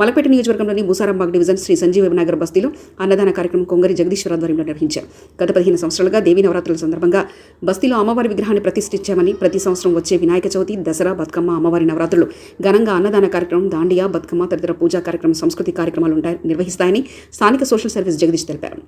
మలపేట నియోజకవర్గంలోని మూసారాంబాగ్ డివిజన్ శ్రీ సంజీవ నగర్ బస్తీలో అన్నదాన కార్యక్రమం కొంగరి జగదీశ్వర ఆధ్వర్యంలో నిర్వహించారు. గత పదిహేను సంవత్సరాలుగా దేవీ నవరాత్రుల సందర్భంగా బస్తీలో అమ్మవారి విగ్రహాన్ని ప్రతిష్ఠించామని ప్రతి సంవత్సరం వచ్చే వినాయక చవితి దసరా బతుకమ్మ అమ్మవారి నవరాత్రులు ఘనంగా అన్నదాన కార్యక్రమం దాండియా బతుకమ్మ తదితర పూజా కార్యక్రమం సంస్కృతి కార్యక్రమాలు ఉంటాయి నిర్వహిస్తాయని స్థానిక సోషల్ సర్వీస్ జగదీష్ తెలిపారు.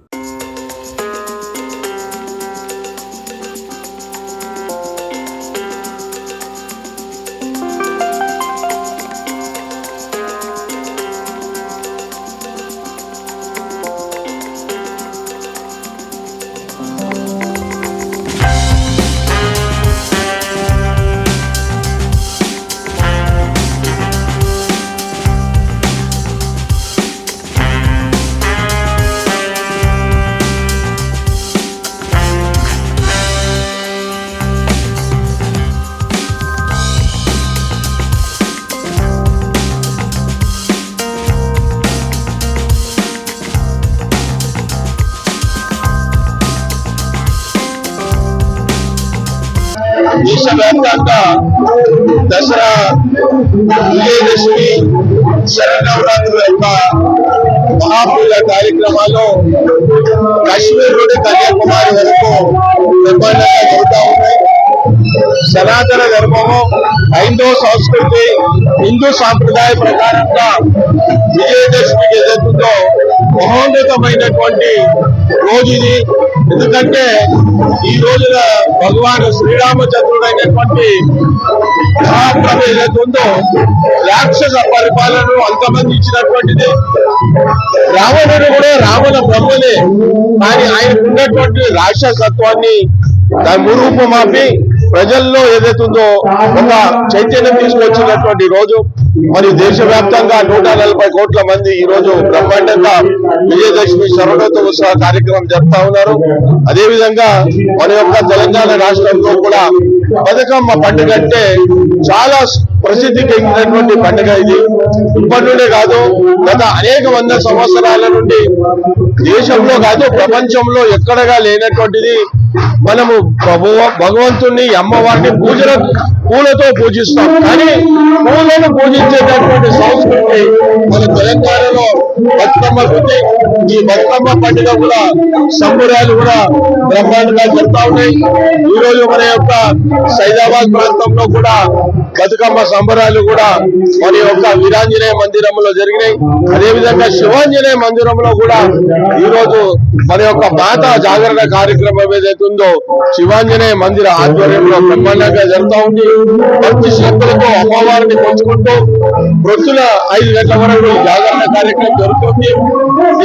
దేశవ్యాప్తంగా దసరా విజయదశమి శరణవరాత్రుల యొక్క మహాపూజ కార్యక్రమాలు కాశ్మీర్ నుండి కన్యాకుమారి వరకు బ్రహ్మాండంగా జరుగుతూ ఉన్నాయి. సనాతన ధర్మము హైందవ సంస్కృతి హిందూ సాంప్రదాయ ప్రకారంగా విజయదశమికి ఎదుగుతుందో మహోన్నతమైనటువంటి రోజు ఇది ఎందుకంటే ఈ రోజున భగవాన్ శ్రీరామచంద్రుడైనటువంటి మహాప్రభు ఏదైతే ఉందో రాక్షస పరిపాలనను అంతమందించినటువంటిది రావణుడు కూడా రావణ బ్రహ్మనే కానీ ఆయనకు ఉన్నటువంటి రాక్షసత్వాన్ని దాని మురూపమాపి ప్రజల్లో ఏదైతుందో ఒక చైతన్యం తీసుకొచ్చినటువంటి రోజు. మరి దేశవ్యాప్తంగా నూట నలభై కోట్ల మంది ఈ రోజు బ్రహ్మాండంగా విజయదశమి శరణోత్సవ కార్యక్రమం జరుపుతా ఉన్నారు. అదే విధంగా మన యొక్క తెలంగాణ రాష్ట్రంలో కూడా బతుకమ్మ పండుగ అంటే చాలా ప్రసిద్ధి చెందినటువంటి పండుగ ఇది. ఇప్పటి నుండే కాదు గత అనేక వంద సంవత్సరాల నుండి దేశంలో కాదు ప్రపంచంలో ఎక్కడగా లేనటువంటిది మనము ప్రభు భగవంతుణ్ణి అమ్మవారిని పూజల పూలతో పూజిస్తాం. కానీ పూలను పూజించేటటువంటి సంస్కృతి మన తెలంగాణలో బతుకమ్మ ఈ బతుకమ్మ పండుగ కూడా సంబురాలు కూడా బ్రహ్మాండంగా జరుగుతా ఉన్నాయి. ఈ రోజు మన యొక్క సైదాబాద్ ప్రాంతంలో కూడా బతుకమ్మ సంబరాలు కూడా మన యొక్క వీరాంజనేయ మందిరంలో జరిగినాయి. అదే విధంగా శివాంజనేయ మందిరంలో కూడా ఈ రోజు మన యొక్క మాత జాగరణ కార్యక్రమం ఏదైతే ఉందో శివాంజనేయ మందిర ఆధ్వర్యంలో బ్రహ్మాండంగా జరుగుతూ ఉంది. భక్తి శ్రద్ధలతో అమ్మవారిని పంచుకుంటూ వృత్తుల ఐదు గంటల వరకు జాగరణ కార్యక్రమం జరుగుతుంది.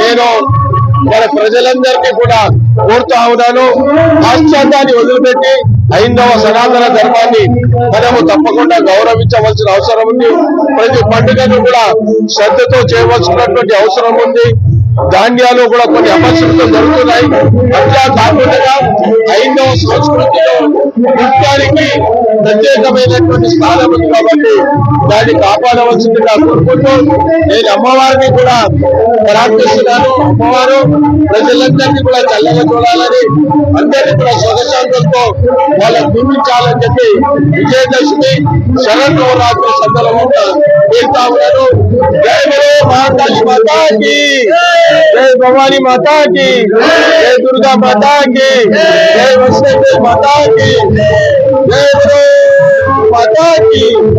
నేను మన ప్రజలందరికీ కూడా కోరుతా ఉన్నాను. పాశ్చాత్యాన్ని వదిలిపెట్టి ఐందవ సనాతన ధర్మాన్ని మనము తప్పకుండా గౌరవించవలసిన అవసరం ఉంది. ప్రతి పండుగను కూడా శ్రద్ధతో చేయవలసినటువంటి అవసరం ఉంది. ధాన్యాలు కూడా కొన్ని అపరిశుభ్రతలు జరుగుతున్నాయి. అట్లా కాకుండా ఐదవ సంస్కృతిలో నృత్యానికి ప్రత్యేకమైనటువంటి స్థానం ఉంది కాబట్టి దాన్ని కాపాడవలసిందిగా కోరుకుంటూ నేను అమ్మవారిని కూడా ప్రార్థిస్తున్నాను. అమ్మవారు ప్రజలందరినీ కూడా చల్లగా చూడాలని అందరినీ కూడా సుఖశాంతులతో వాళ్ళని దీపించాలని చెప్పి విజయదశమి శరన్నవరాత్రి సందర్భంగా వెళ్తా ఉన్నాను. जय भवानी माता की, जय दुर्गा माता की, जय वैष्णव माता की, जय माता की।